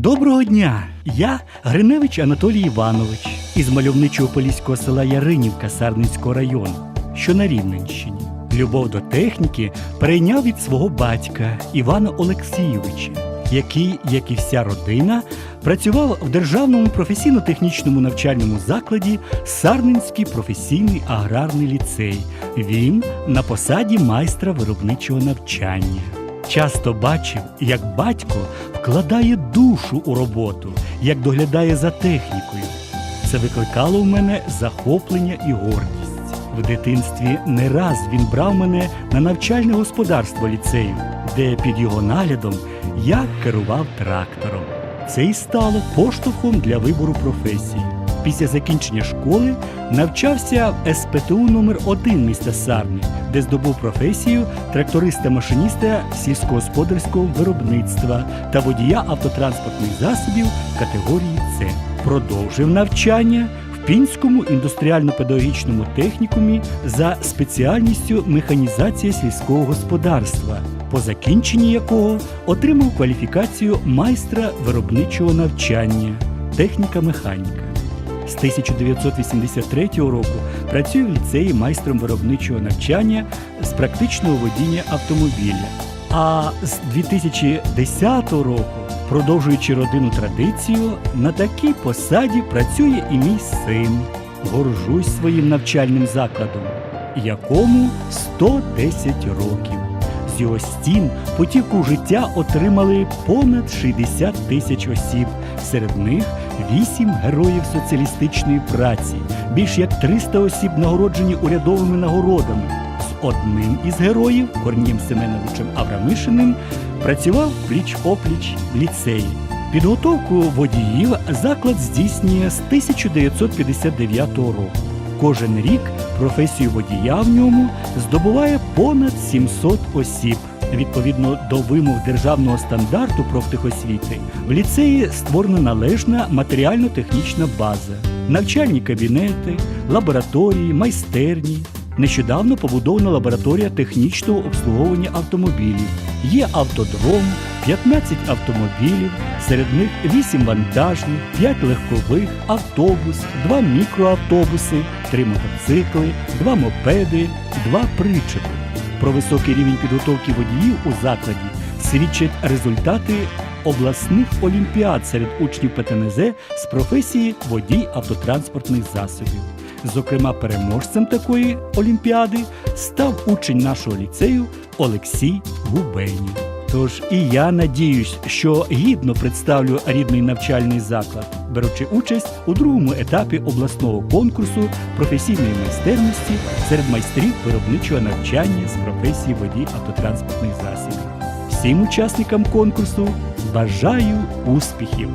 Доброго дня! Я Гриневич Анатолій Іванович із мальовничого поліського села Яринівка Сарницького району, що на Рівненщині. Любов до техніки перейняв від свого батька Івана Олексійовича, який, як і вся родина, працював в Державному професійно-технічному навчальному закладі Сарненський професійний аграрний ліцей. Він на посаді майстра виробничого навчання. Часто бачив, як батько вкладає душу у роботу, як доглядає за технікою. Це викликало в мене захоплення і гордість. В дитинстві не раз він брав мене на навчальне господарство ліцею, де під його наглядом я керував трактором. Це і стало поштовхом для вибору професії. Після закінчення школи навчався в СПТУ номер 1 міста Сарни, де здобув професію тракториста-машиніста сільськогосподарського виробництва та водія автотранспортних засобів категорії С. Продовжив навчання в Пінському індустріально-педагогічному технікумі за спеціальністю механізація сільського господарства, по закінченні якого отримав кваліфікацію майстра виробничого навчання, техніка механіка. З 1983 року працює в ліцеї майстром виробничого навчання з практичного водіння автомобіля. А з 2010 року, продовжуючи родинну традицію, на такій посаді працює і мій син. Горжусь своїм навчальним закладом, якому 110 років. З його стін потіку життя отримали понад 60 тисяч осіб. Серед них 8 героїв соціалістичної праці, більш як 300 осіб нагороджені урядовими нагородами. З одним із героїв, Корнієм Семеновичем Аврамишиним, працював пліч-опліч в ліцеї. Підготовку водіїв заклад здійснює з 1959 року. Кожен рік професію водія в ньому здобуває понад 700 осіб. Відповідно до вимог державного стандарту профтехосвіти, в ліцеї створена належна матеріально-технічна база, навчальні кабінети, лабораторії, майстерні. Нещодавно побудована лабораторія технічного обслуговування автомобілів. Є автодром, 15 автомобілів, серед них 8 вантажних, 5 легкових, автобус, 2 мікроавтобуси, 3 мотоцикли, 2 мопеди, 2 причепи. Про високий рівень підготовки водіїв у закладі свідчать результати обласних олімпіад серед учнів ПТНЗ з професії водій автотранспортних засобів. Зокрема, переможцем такої олімпіади став учень нашого ліцею Олексій Губейнів. Тож і я надіюсь, що гідно представлю рідний навчальний заклад, беручи участь у другому етапі обласного конкурсу професійної майстерності серед майстрів виробничого навчання з професії водій автотранспортних засобів. Всім учасникам конкурсу бажаю успіхів!